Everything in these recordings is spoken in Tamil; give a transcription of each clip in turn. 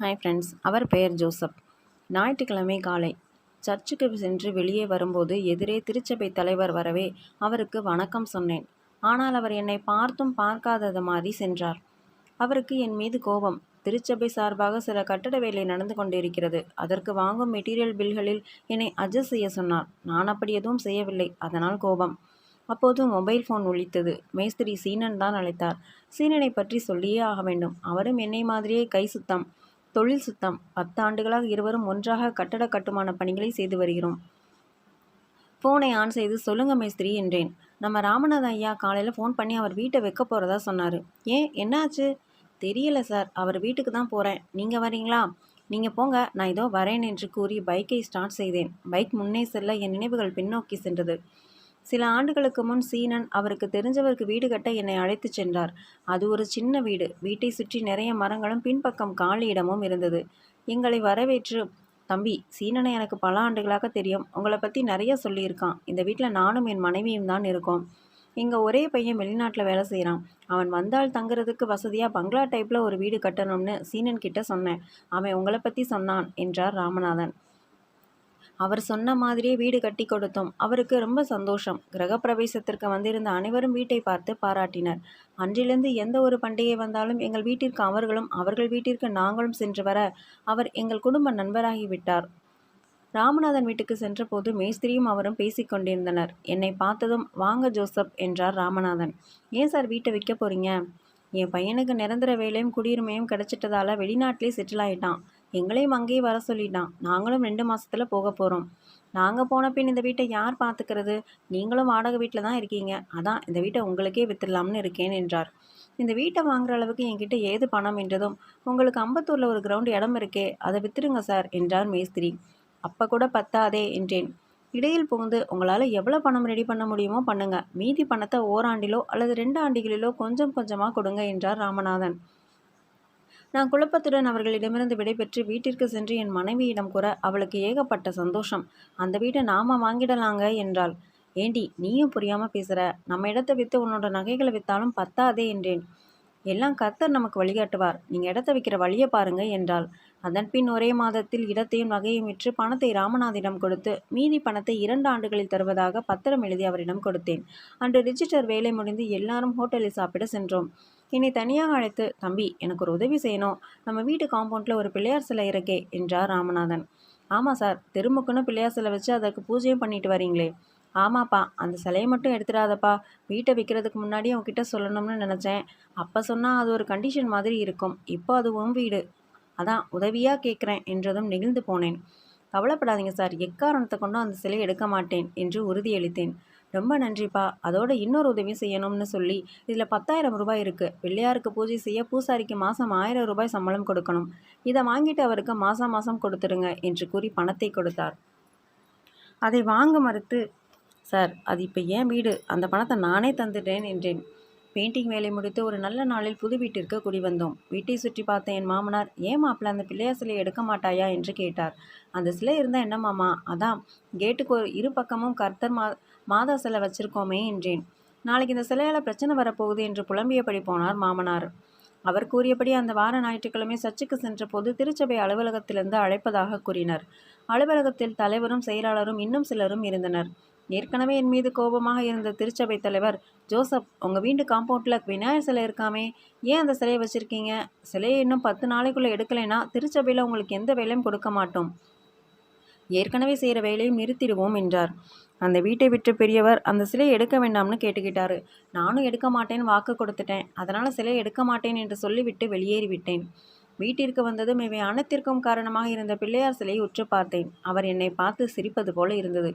ஹாய் ஃப்ரெண்ட்ஸ் அவர் பெயர் ஜோசப். ஞாயிற்றுக்கிழமை காலை. சர்ச்சுக்கு சென்று வெளியே வரும்போது எதிரே திருச்சபை தலைவர் வரவே அவருக்கு வணக்கம் சொன்னேன். ஆனால் அவர் என்னை பார்த்தும் பார்க்காதது மாதிரி சென்றார். அவருக்கு என் மீது கோபம். திருச்சபை சார்பாக சில கட்டட வேலை நடந்து கொண்டிருக்கிறது. அதற்கு வாங்கும் மெட்டீரியல் பில்களில் என்னை அட்ஜஸ்ட் செய்ய சொன்னார். நான் அப்படி எதுவும் செய்யவில்லை. அதனால் கோபம். அப்போது மொபைல் ஃபோன் ஒழித்தது மேஸ்திரி சீனன் தான் அழைத்தார். சீனனை பற்றி சொல்லியே ஆக வேண்டும். அவரும் என்னை மாதிரியே கை சுத்தம். தொழில் சுத்தம். பத்து ஆண்டுகளாக இருவரும் ஒன்றாக கட்டட கட்டுமான பணிகளை செய்து வருகிறோம். ஃபோனை ஆன் செய்து சொல்லுங்க மேஸ்திரி என்றேன். நம்ம ராமநாத ஐயா காலையில் ஃபோன் பண்ணி அவர் வீட்டை வைக்க போகிறதா சொன்னார். ஏன் என்னாச்சு? தெரியல சார் அவர் வீட்டுக்கு தான் போகிறேன் நீங்கள் வரீங்களா? நீங்கள் போங்க நான் இதோ வரேன் என்று கூறி பைக்கை ஸ்டார்ட் செய்தேன். பைக் முன்னே செல்ல என் நினைவுகள் பின்னோக்கி சென்றது. சில ஆண்டுகளுக்கு முன் சீனன் அவருக்கு தெரிஞ்சவருக்கு வீடு கட்ட என்னை அழைத்துச் சென்றார். அது ஒரு சின்ன வீடு. வீட்டை சுற்றி நிறைய மரங்களும் பின்பக்கம் காலி இடமும் இருந்தது. எங்களை வரவேற்று தம்பி சீனனை எனக்கு பல ஆண்டுகளாக தெரியும். உங்களை பற்றி நிறைய சொல்லியிருக்கான். இந்த வீட்டில் நானும் என் மனைவியும் தான் இருக்கோம். இங்கே ஒரே பையன் வெளிநாட்டில் வேலை செய்கிறான் அவன் வந்தால் தங்குறதுக்கு வசதியாக பங்களா டைப்பில் ஒரு வீடு கட்டணும்னு சீனன் கிட்ட சொன்னேன். அவன் உங்களை பற்றி சொன்னான் என்றார் ராமநாதன். அவர் சொன்ன மாதிரியே வீடு கட்டி கொடுத்தோம். அவருக்கு ரொம்ப சந்தோஷம். கிரகப்பிரவேசத்திற்கு வந்திருந்த அனைவரும் வீட்டை பார்த்து பாராட்டினர். அன்றிலிருந்து எந்த ஒரு பண்டிகை வந்தாலும் எங்கள் வீட்டிற்கு அவர்களும் அவர்கள் வீட்டிற்கு நாங்களும் சென்று வர அவர் எங்கள் குடும்ப நண்பராகிவிட்டார் ராமநாதன் வீட்டுக்கு சென்றபோது மேஸ்திரியும் அவரும் பேசிக்கொண்டிருந்தனர் என்னை பார்த்ததும் வாங்க ஜோசப் என்றார் ராமநாதன். ஏன் சார் வீட்டை விற்க போறீங்க? என் பையனுக்கு நிரந்தர வேலையும் குடியுரிமையும் கிடைச்சிட்டதால வெளிநாட்டிலே செட்டில் ஆயிட்டான். எங்களையும் அங்கேயும் வர சொல்லிட்டான். நாங்களும் ரெண்டு மாசத்துல போக போகிறோம் நாங்கள் போன பின் இந்த வீட்டை யார் பார்த்துக்கிறது நீங்களும் வாடகை வீட்டில் தான் இருக்கீங்க. அதான் இந்த வீட்டை உங்களுக்கே வித்துடலாம்னு இருக்கேன் என்றார். இந்த வீட்டை வாங்குற அளவுக்கு என்கிட்ட ஏது பணம் என்றதும் உங்களுக்கு அம்பத்தூரில் ஒரு கிரவுண்ட் இடம் இருக்கே அதை வித்துருங்க சார் என்றார் மேஸ்திரி. அப்போ கூட பத்தாதே என்றேன். இடையில் புகுந்து உங்களால் எவ்வளோ பணம் ரெடி பண்ண முடியுமோ பண்ணுங்க. மீதி பணத்தை ஓராண்டிலோ அல்லது ரெண்டு ஆண்டுகளிலோ கொஞ்சம் கொஞ்சமாக கொடுங்க என்றார் ராமநாதன். நான் குழப்பத்துடன் அவர்களிடமிருந்து விடைபெற்று வீட்டிற்கு சென்று என் மனைவியிடம் கூற அவளுக்கு ஏகப்பட்ட சந்தோஷம். அந்த வீட்டை நாம வாங்கிடலாங்க என்றாள். ஏண்டி நீயும் புரியாமல் பேசுகிற நம்ம இடத்த விற்று உன்னோட நகைகளை விற்றாலும் பத்தாதே என்றேன். எல்லாம் கர்த்தர் நமக்கு வழிகாட்டுவார். நீங்கள் இடத்த விற்கிற வழியை பாருங்க என்றாள். அதன்பின் ஒரே மாதத்தில் இடத்தையும் நகையும் விற்று பணத்தை ராமநாதிடம் கொடுத்து மீதி பணத்தை இரண்டு ஆண்டுகளில் தருவதாக பத்திரம் எழுதி அவரிடம் கொடுத்தேன். அன்று ரிஜிஸ்டர் வேலை முடிந்து எல்லாரும் ஹோட்டலில் சாப்பிட சென்றோம். என்னை தனியாக அழைத்து தம்பி எனக்கு ஒரு உதவி செய்யணும். நம்ம வீட்டு காம்பவுண்டில் ஒரு பிள்ளையார் சிலை இருக்கே என்றார் ராமநாதன். ஆமாம் சார் தெருமுக்குன்னு பிள்ளையார் சிலை வச்சு அதற்கு பூஜையும் பண்ணிட்டு வரீங்களே. ஆமாப்பா அந்த சிலையை மட்டும் எடுத்துடாதப்பா. வீட்டை விற்கிறதுக்கு முன்னாடி உங்ககிட்ட சொல்லணும்னு நினச்சேன். அப்போ சொன்னால் அது ஒரு கண்டிஷன் மாதிரி இருக்கும். இப்போ அது உன் வீடு. அதான் உதவியாக கேட்குறேன் என்றதும் நெகிழ்ந்து போனேன். கவலைப்படாதீங்க சார். எக்காரணத்தை கொண்டும் அந்த சிலையை எடுக்க மாட்டேன் என்று உறுதியளித்தேன். ரொம்ப நன்றிப்பா. அதோட இன்னொரு உதவி செய்யணும்னு சொல்லி இதில் பத்தாயிரம் ரூபாய் இருக்குது பிள்ளையாருக்கு பூஜை செய்ய பூசாரிக்கு மாதம் ஆயிரம் ரூபாய் சம்பளம் கொடுக்கணும். இதை வாங்கிட்டு அவருக்கு மாதம் மாதம் கொடுத்துருங்க என்று கூறி பணத்தை கொடுத்தார். அதை வாங்க மறுத்து சார் அது இப்போ ஏன் வீடு. அந்த பணத்தை நானே தந்துட்டேன் என்றேன். பெயிண்டிங் வேலை முடித்து ஒரு நல்ல நாளில் புது வீட்டிற்கு குடி வந்தோம். வீட்டை சுற்றி பார்த்த என் மாமனார் ஏன் மாப்பிள்ள அந்த பிள்ளையார் சிலையை எடுக்க மாட்டாயா? என்று கேட்டார். அந்த சிலை இருந்தால் என்ன மாமா? அதான் கேட்டுக்கு ஒரு இரு பக்கமும் கர்த்தர் மா மாதா சிலை வச்சிருக்கோமே என்றேன். நாளைக்கு இந்த சிலையால் பிரச்சனை வரப்போகுது என்று புலம்பியபடி போனார் மாமனார். அவர் கூறியபடி அந்த வார ஞாயிற்றுக்கிழமை சர்ச்சுக்கு சென்றபோது திருச்சபை அலுவலகத்திலிருந்து அழைப்பதாக கூறினர். அலுவலகத்தில் தலைவரும் செயலாளரும் இன்னும் சிலரும் இருந்தனர். ஏற்கனவே என் மீது கோபமாக இருந்த திருச்சபை தலைவர் ஜோசப் உங்கள் வீட்டு காம்பவுண்டில் விநாயகர் சிலை இருக்காமே. ஏன் அந்த சிலையை வச்சுருக்கீங்க? சிலையை இன்னும் பத்து நாளைக்குள்ளே எடுக்கலைன்னா திருச்சபையில் உங்களுக்கு எந்த வேலையும் கொடுக்க மாட்டோம். ஏற்கனவே செய்கிற வேலையும் நிறுத்திடுவோம் என்றார். அந்த வீட்டை விற்ற பெரியவர் அந்த சிலையை எடுக்க வேண்டாம்னு கேட்டுக்கிட்டாரு. நானும் எடுக்க மாட்டேன்னு வாக்கு கொடுத்துட்டேன். அதனால் சிலையை எடுக்க மாட்டேன் என்று சொல்லிவிட்டு வெளியேறி விட்டேன் வீட்டிற்கு வந்ததும் இவை அனைத்திற்கும் காரணமாக இருந்த பிள்ளையார் சிலையை உற்று பார்த்தேன். அவர் என்னை பார்த்து சிரிப்பது போல இருந்தது.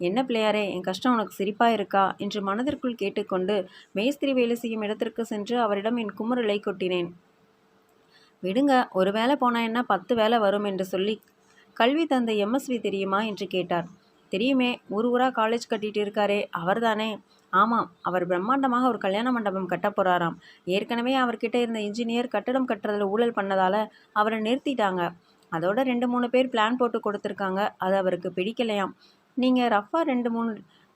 என்ன பிள்ளையாரே என் கஷ்டம் உனக்கு சிரிப்பாக இருக்கா? என்று மனதிற்குள் கேட்டுக்கொண்டு மேஸ்திரி வேலை செய்யும் இடத்திற்கு சென்று அவரிடம் என் குமுறலை கொட்டினேன். விடுங்க ஒரு வேலை போனால் என்ன பத்து வேலை வரும் என்று சொல்லி கல்வி தந்த எம்எஸ்வி தெரியுமா என்று கேட்டார். தெரியுமே ஊர் ஊரா காலேஜ் கட்டிட்டு இருக்காரே அவர்தானே. ஆமாம் அவர் பிரம்மாண்டமாக ஒரு கல்யாண மண்டபம் கட்ட போறாராம். ஏற்கனவே அவர்கிட்ட இருந்த இன்ஜினியர் கட்டடம் கட்டுறதுல ஊழல் பண்ணதால அவரை நிறுத்திட்டாங்க. அதோட ரெண்டு மூணு பேர் பிளான் போட்டு கொடுத்துருக்காங்க. அது அவருக்கு பிடிக்கலையாம். நீங்கள் ரஃபாக ரெண்டு மூணு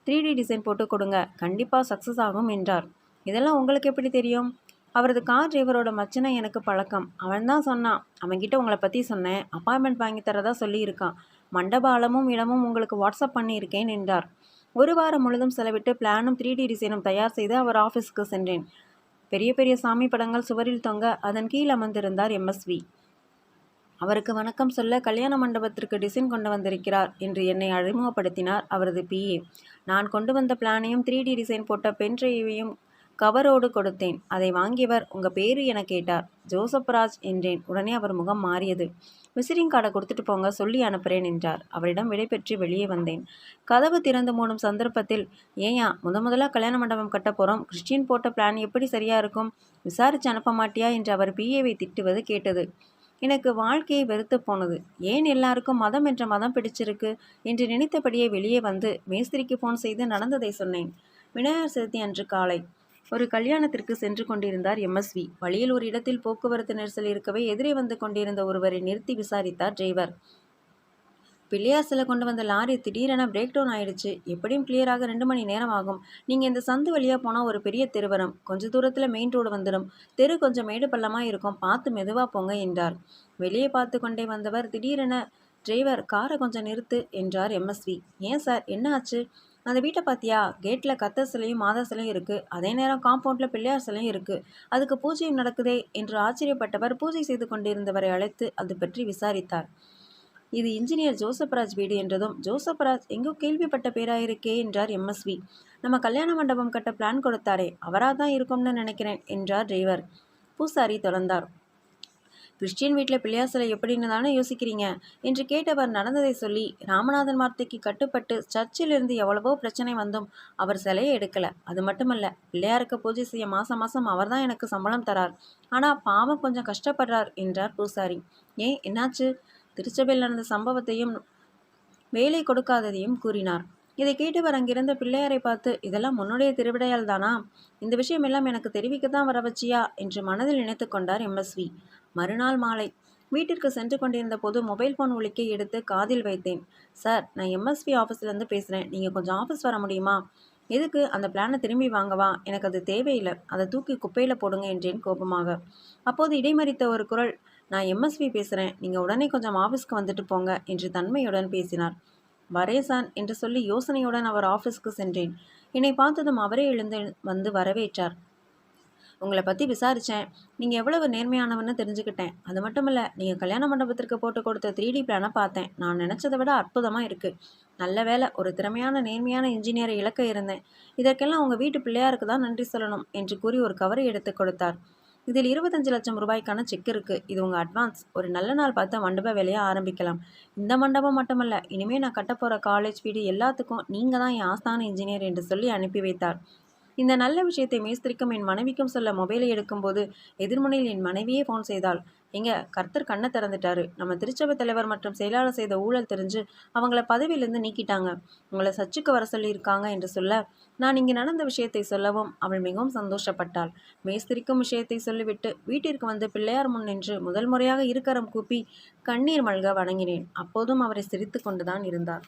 த்ரீ டி டிசைன் போட்டு கொடுங்க. கண்டிப்பாக சக்ஸஸ் ஆகும் என்றார். இதெல்லாம் உங்களுக்கு எப்படி தெரியும்? அவரது கார் டிரைவரோட மச்சனை எனக்கு பழக்கம். அவன்தான் சொன்னான். அவன்கிட்ட உங்களை பற்றி சொன்னேன். அப்பார்ட்மெண்ட் வாங்கி தரதா சொல்லியிருக்கான். மண்டபாலமும் இடமும் உங்களுக்கு வாட்ஸ்அப் பண்ணியிருக்கேன் என்றார். ஒரு வாரம் முழுதும் செலவிட்டு பிளானும் த்ரீ டி டிசைனும் தயார் செய்து அவர் ஆஃபீஸுக்கு சென்றேன். பெரிய பெரிய சாமி படங்கள் சுவரில் தொங்க அதன் கீழ் அமர்ந்திருந்தார் எம்எஸ்வி அவருக்கு வணக்கம் சொல்ல கல்யாண மண்டபத்திற்கு டிசைன் கொண்டு வந்திருக்கிறார் என்று என்னை அறிமுகப்படுத்தினார் அவரது பிஏ நான் கொண்டு வந்த பிளானையும் த்ரீ டி டிசைன் போட்ட பென்ட்ரைவையும் கவரோடு கொடுத்தேன். அதை வாங்கியவர் உங்கள் பேரு என கேட்டார். ஜோசப் ராஜ் என்றேன். உடனே அவர் முகம் மாறியது. விசிறிங் கார்டை கொடுத்துட்டு போங்க சொல்லி அனுப்புகிறேன் என்றார். அவரிடம் விடைபெற்று வெளியே வந்தேன். கதவு திறந்து மூடும் சந்தர்ப்பத்தில் ஏயா முத முதலாக கல்யாண மண்டபம் கட்ட போகிறோம் கிறிஸ்டின் போட்ட பிளான் எப்படி சரியா இருக்கும்? விசாரிச்சு அனுப்ப மாட்டியா? என்று அவர் பிஏவை திட்டுவது கேட்டது. எனக்கு வாழ்க்கையை வெறுத்து போனது. ஏன் எல்லாருக்கும் மதம் என்ற மதம் பிடிச்சிருக்கு? என்று நினைத்தபடியே வெளியே வந்து மேஸ்திரிக்கு ஃபோன் செய்து நடந்ததை சொன்னேன். விநாயகர் சதுர்த்தி அன்று காலை. ஒரு கல்யாணத்திற்கு சென்று கொண்டிருந்தார் எம்எஸ்வி வழியில் ஒரு இடத்தில் போக்குவரத்து நெரிசல் இருக்கவே எதிரே வந்து கொண்டிருந்த ஒருவரை நிறுத்தி விசாரித்தார் டிரைவர். பிள்ளையாசில் கொண்டு வந்த லாரி திடீரென பிரேக் டவுன் ஆயிடுச்சு. எப்படியும் கிளியராக ரெண்டு மணி நேரம் ஆகும். நீங்கள் இந்த சந்து வழியாக போனால் ஒரு பெரிய தெரு வரும் கொஞ்ச தூரத்தில் மெயின் ரோடு வந்துடும் தெரு கொஞ்சம் மேடு பள்ளமாக இருக்கும். பார்த்து மெதுவாக போங்க என்றார். வெளியே பார்த்து கொண்டே வந்தவர் திடீரென டிரைவர் காரை கொஞ்சம் நிறுத்து என்றார் எம்எஸ்வி. ஏன் சார் என்ன ஆச்சு? அந்த வீட்டை பார்த்தியா? கேட்டில் கத்த சிலையும் மாதா சிலையும் இருக்குது அதே நேரம் காம்பவுண்டில் பிள்ளையார் சிலையும் இருக்குது அதுக்கு பூஜையும் நடக்குதே என்று ஆச்சரியப்பட்டவர் பூஜை செய்து கொண்டிருந்தவரை அழைத்து அது பற்றி விசாரித்தார். இது இன்ஜினியர் ஜோசப்ராஜ் வீடு என்றதும் ஜோசப்ராஜ் எங்கோ கேள்விப்பட்ட பேராயிருக்கே என்றார் எம்எஸ்வி நம்ம கல்யாண மண்டபம் கட்ட பிளான் கொடுத்தாரே அவராக தான் இருக்கும்னு நினைக்கிறேன் என்றார் டிரைவர். பூசாரி தொடர்ந்தார். கிறிஸ்டியன் வீட்டில் பிள்ளையார் சிலை எப்படின்னு தானே யோசிக்கிறீங்க என்று கேட்டவர் நடந்ததை சொல்லி ராமநாதன் வார்த்தைக்கு கட்டுப்பட்டு சர்ச்சிலிருந்து எவ்வளவோ பிரச்சனை வந்தும் அவர் சிலையை எடுக்கல. அது மட்டுமல்ல பிள்ளையாருக்கு பூஜை செய்ய மாசம் மாசம் அவர் தான் எனக்கு சம்பளம் தரார். ஆனால் பாவம் கொஞ்சம் கஷ்டப்படுறார் என்றார் பூசாரி. ஏன்? என்னாச்சு? திருச்சபையில் நடந்த சம்பவத்தையும் வேலை கொடுக்காததையும் கூறினார். இதை கேட்டவர் அங்கிருந்த பிள்ளையாரை பார்த்து இதெல்லாம் உன்னுடைய திருவிடையால் தானா? இந்த விஷயம் எல்லாம் எனக்கு தெரிவிக்கத்தான் வர வச்சியா என்று மனதில் நினைத்து கொண்டார் எம்எஸ்வி மறுநாள் மாலை வீட்டிற்கு சென்று கொண்டிருந்த போது மொபைல் ஃபோன் ஒலிக்கை எடுத்து காதில் வைத்தேன். சார் நான் எம்எஸ்பி ஆஃபீஸ்லேருந்து பேசுகிறேன் நீங்கள் கொஞ்சம் ஆஃபீஸ் வர முடியுமா? எதுக்கு அந்த பிளானை திரும்பி வாங்கவா எனக்கு அது தேவையில்லை. அதை தூக்கி குப்பையில் போடுங்க என்றேன் கோபமாக. அப்போது இடைமறித்த ஒரு குரல் நான் எம்எஸ்வி பேசுகிறேன் நீங்கள் உடனே கொஞ்சம் ஆஃபீஸ்க்கு வந்துட்டு போங்க என்று தன்மையுடன் பேசினார். வரேசான் என்று சொல்லி யோசனையுடன் அவர் ஆஃபீஸ்க்கு சென்றேன். என்னை பார்த்ததும் அவரே எழுந்து வந்து வரவேற்றார். உங்களை பற்றி விசாரித்தேன் நீங்கள் எவ்வளவு நேர்மையானவன்னு தெரிஞ்சுக்கிட்டேன். அது மட்டும் இல்லை நீங்கள் கல்யாண மண்டபத்திற்கு போட்டு கொடுத்த த்ரீ டி பிளானை பார்த்தேன். நான் நினச்சதை விட அற்புதமாக இருக்குது நல்ல வேலை ஒரு திறமையான நேர்மையான இன்ஜினியரை இலக்க இருந்தேன். இதற்கெல்லாம் உங்கள் வீட்டு பிள்ளையாருக்கு தான் நன்றி சொல்லணும் என்று கூறி ஒரு கவரை எடுத்து கொடுத்தார். இதில் இருபத்தஞ்சு லட்சம் ரூபாய்க்கான செக் இருக்குது இது உங்கள் அட்வான்ஸ் ஒரு நல்ல நாள் பார்த்து மண்டப வேலையை ஆரம்பிக்கலாம். இந்த மண்டபம் மட்டுமல்ல இனிமேல் நான் கட்ட காலேஜ் வீடு எல்லாத்துக்கும் நீங்கள் தான் என் ஆஸ்தான இன்ஜினியர் என்று சொல்லி அனுப்பி வைத்தார். இந்த நல்ல விஷயத்தை மேஸ்திரிக்கும் என் மனைவிக்கும் சொல்ல மொபைலை எடுக்கும்போது எதிர்முனையில் என் மனைவியே ஃபோன் செய்தாள். எங்க கர்த்தர் கண்ணை திறந்துட்டாரு. நம்ம திருச்சபை தலைவர் மற்றும் செயலாளர் செய்த ஊழல் தெரிஞ்சு அவங்கள பதவியிலேருந்து நீக்கிட்டாங்க. உங்களை சர்ச்சுக்கு வர சொல்லியிருக்காங்க என்று சொல்ல நான் இங்கே நடந்த விஷயத்தை சொல்லவும் அவள் மிகவும் சந்தோஷப்பட்டாள். மேஸ்திரிக்கும் விஷயத்தை சொல்லிவிட்டு வீட்டிற்கு வந்து பிள்ளையார் முன் நின்று முதல் முறையாக இருக்கரம் கூப்பி கண்ணீர் மல்க வணங்கினேன். அப்போதும் அவரை சிரித்து கொண்டுதான் இருந்தார்.